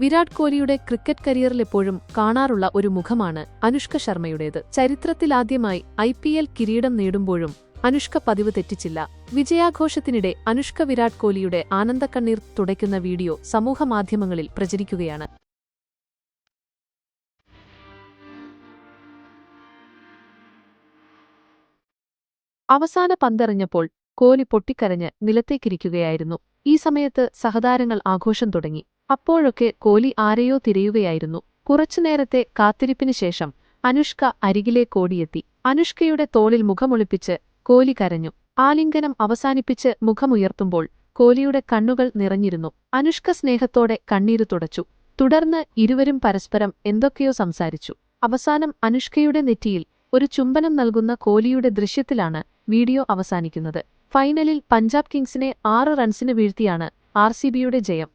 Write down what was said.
വിരാട് കോഹ്ലിയുടെ ക്രിക്കറ്റ് കരിയറിൽ എപ്പോഴും കാണാറുള്ള ഒരു മുഖമാണ് അനുഷ്ക ശർമ്മയുടേത്. ചരിത്രത്തിലാദ്യമായി ഐ പി എൽ കിരീടം നേടുമ്പോഴും അനുഷ്ക പതിവ് തെറ്റിച്ചില്ല. വിജയാഘോഷത്തിനിടെ അനുഷ്ക വിരാട് കോഹ്ലിയുടെ ആനന്ദക്കണ്ണീർ തുടയ്ക്കുന്ന വീഡിയോ സമൂഹമാധ്യമങ്ങളിൽ പ്രചരിക്കുകയാണ്. അവസാന പന്തെറിഞ്ഞപ്പോൾ കോഹ്ലി പൊട്ടിക്കരഞ്ഞ് നിലത്തേക്കിരിക്കുകയായിരുന്നു. ഈ സമയത്ത് സഹതാരങ്ങൾ ആഘോഷം തുടങ്ങി. അപ്പോഴൊക്കെ കോലി ആരെയോ തിരയുകയായിരുന്നു. കുറച്ചുനേരത്തെ കാത്തിരിപ്പിനു ശേഷം അനുഷ്ക അരികിലേക്കോടിയെത്തി അനുഷ്കയുടെ തോളിൽ മുഖമൊളിപ്പിച്ച് കോലി കരഞ്ഞു. ആലിംഗനം അവസാനിപ്പിച്ച് മുഖമുയർത്തുമ്പോൾ കോലിയുടെ കണ്ണുകൾ നിറഞ്ഞിരുന്നു. അനുഷ്ക സ്നേഹത്തോടെ കണ്ണീരു തുടച്ചു. തുടർന്ന് ഇരുവരും പരസ്പരം എന്തൊക്കെയോ സംസാരിച്ചു. അവസാനം അനുഷ്കയുടെ നെറ്റിയിൽ ഒരു ചുംബനം നൽകുന്ന കോലിയുടെ ദൃശ്യത്തിലാണ് വീഡിയോ അവസാനിക്കുന്നത്. ഫൈനലിൽ പഞ്ചാബ് കിങ്സിനെ ആറ് റൺസിന് വീഴ്ത്തിയാണ് ആർ ജയം.